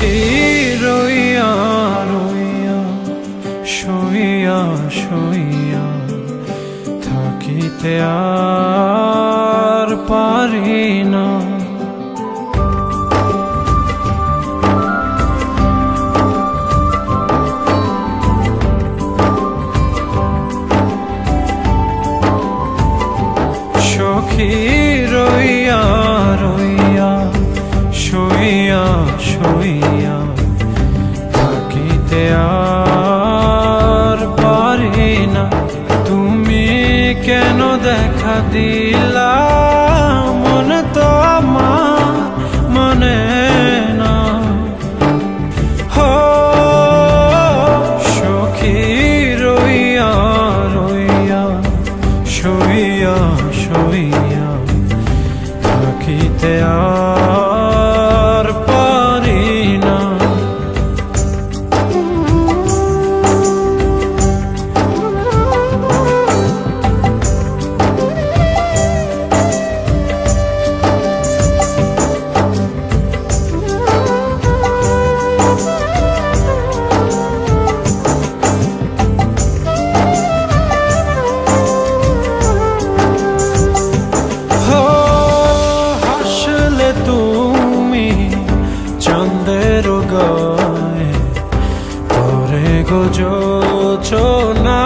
রইয়া রইয়া শুইয়া শুইয়া থাকিতে আর পারি না। সখী রইয়া রইয়া শুইয়া শুইয়া দেখা দিলা মনে তো আমার মনে না। হো সখী রইয়া রইয়া সইয়া সইয়া থাকিতে আর গায়ে করে গোজো না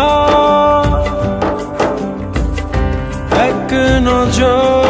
এক নজর